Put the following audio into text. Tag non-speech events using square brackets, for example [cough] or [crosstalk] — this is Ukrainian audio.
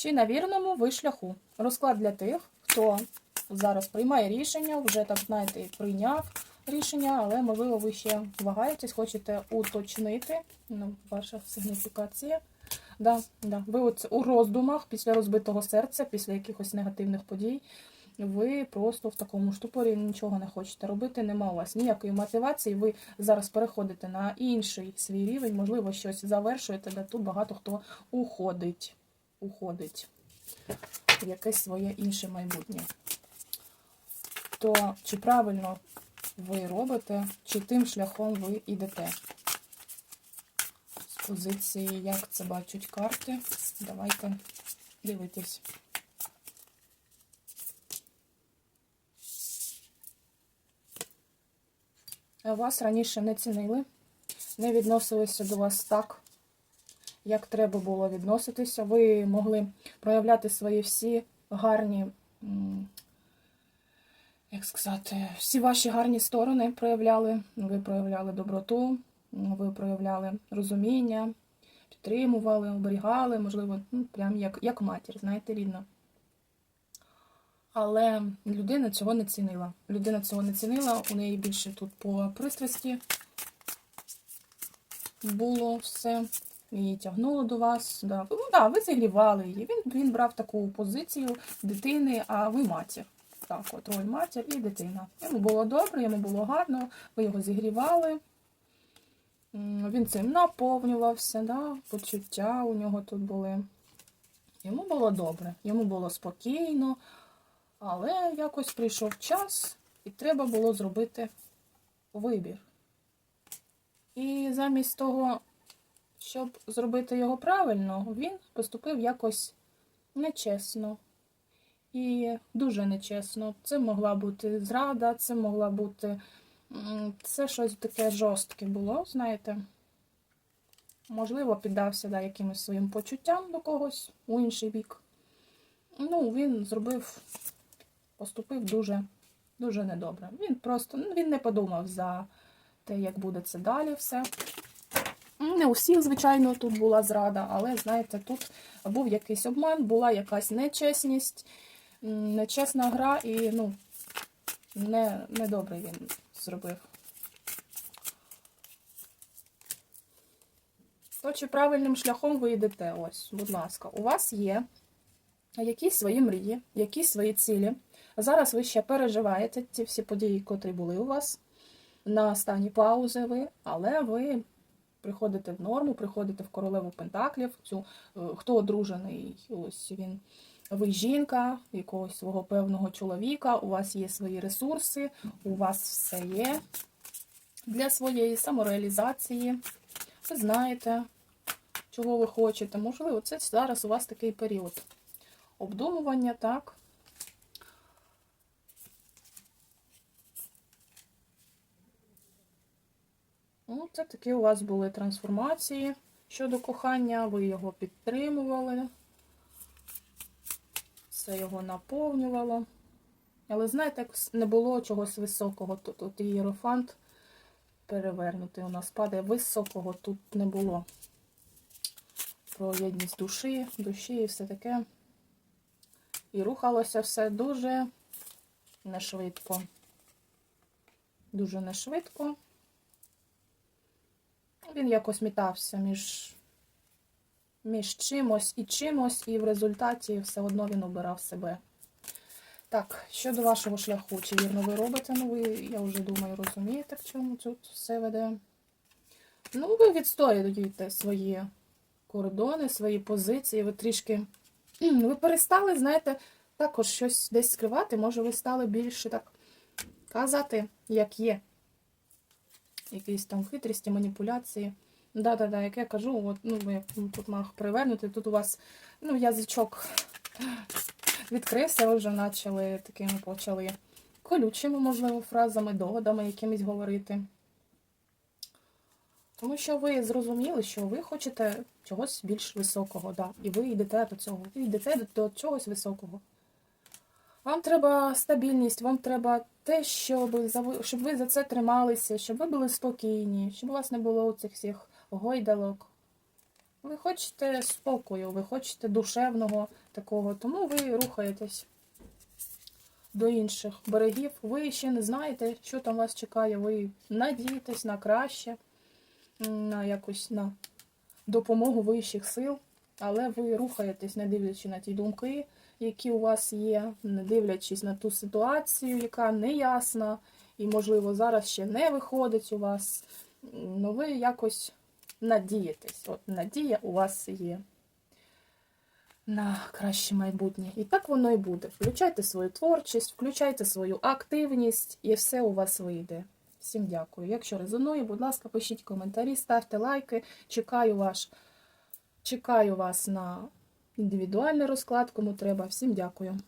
Чи на вірному ви шляху? Розклад для тих, хто зараз приймає рішення, вже так знаєте, прийняв рішення, але можливо ви ще вагаєтесь, хочете уточнити ну, ваша сигніфікація. Да, да. Ви от у роздумах після розбитого серця, після якихось негативних подій, ви просто в такому штупорі нічого не хочете робити, нема у вас ніякої мотивації. Ви зараз переходите на інший свій рівень, можливо, щось завершуєте, де тут багато хто уходить. Уходить в якесь своє інше майбутнє. То чи правильно ви робите, чи тим шляхом ви йдете? З позиції, як це бачать карти, давайте дивитись. Вас раніше не цінили, не відносилися до вас так, як треба було відноситися. Ви могли проявляти свої всі гарні, як сказати, всі ваші гарні сторони проявляли. Ви проявляли доброту, ви проявляли розуміння, підтримували, оберігали, можливо, ну, прям як, як матір, знаєте, рідна. Але людина цього не цінила. Людина цього не цінила, у неї більше тут по пристрасті було все. Її тягнуло до вас. Да. Ну, да, ви зігрівали її. Він, він брав таку позицію дитини, а ви матір. Так, от роль матір і дитина. Йому було добре, йому було гарно, ви його зігрівали. Він цим наповнювався, да, почуття у нього тут були. Йому було добре, йому було спокійно. Але якось прийшов час, і треба було зробити вибір. І замість того, щоб зробити його правильно, він поступив якось нечесно. І дуже нечесно. Це могла бути зрада, це могла бути. Це щось таке жорстке було, знаєте. Можливо, піддався да, якимось своїм почуттям до когось у інший бік. Ну, він зробив поступив дуже, дуже недобре. Він просто ну, він не подумав за те, як буде це далі все. Не у всіх, звичайно, тут була зрада, але, знаєте, тут був якийсь обман, була якась нечесність, нечесна гра, і ну, не, недобре він зробив. То чи правильним шляхом ви йдете? Ось, будь ласка, у вас є якісь свої мрії, якісь свої цілі. Зараз ви ще переживаєте ті всі події, котрі були у вас на стані паузи ви, але ви приходите в норму, приходите в королеву Пентаклів, цю, е, хто одружений, ось він. Ви жінка, якогось свого певного чоловіка, у вас є свої ресурси, у вас все є для своєї самореалізації. Ви знаєте, чого ви хочете. Можливо, це зараз у вас такий період обдумування, так? Ну, це такі у вас були трансформації щодо кохання, ви його підтримували, це його наповнювало. Але знаєте, не було чогось високого. Тут от ієрофант перевернутий у нас падає. Високого тут не було. Про єдність душі, душі і все таке. І рухалося все дуже нешвидко. Дуже нешвидко. Він якось мітався між, між чимось і чимось, і в результаті все одно він обирав себе. Так, щодо вашого шляху, чи вірно ви робите, ну ви, я вже думаю, розумієте, в чому тут все веде. Ну, ви відстоюєте свої кордони, свої позиції, ви трішки. [clears throat] Ви перестали, знаєте, також щось десь скривати, може, ви стали більше так казати, як є якісь там хитрісті, маніпуляції. Да-да-да, як я кажу, от, ну, ви тут мах привернути, тут у вас ну, язичок відкрився, вже почали такими почали колючими, можливо, фразами, догадами якимись говорити. Тому що ви зрозуміли, що ви хочете чогось більш високого, да, і ви йдете до цього, ви йдете до чогось високого. Вам треба стабільність, вам треба те, щоб, щоб ви за це трималися, щоб ви були спокійні, щоб у вас не було цих всіх гойдалок. Ви хочете спокою, ви хочете душевного такого, тому ви рухаєтесь до інших берегів. Ви ще не знаєте, що там вас чекає. Ви надієтесь на краще, на якусь на допомогу вищих сил, але ви рухаєтесь, не дивлячись на ті думки, які у вас є, не дивлячись на ту ситуацію, яка неясна, і, можливо, зараз ще не виходить у вас. Ну, ви якось надієтесь. От надія у вас є на краще майбутнє. І так воно і буде. Включайте свою творчість, включайте свою активність, і все у вас вийде. Всім дякую. Якщо резонує, будь ласка, пишіть коментарі, ставте лайки. Чекаю ваш, чекаю вас на індивідуальний розклад, кому треба. Всім дякую.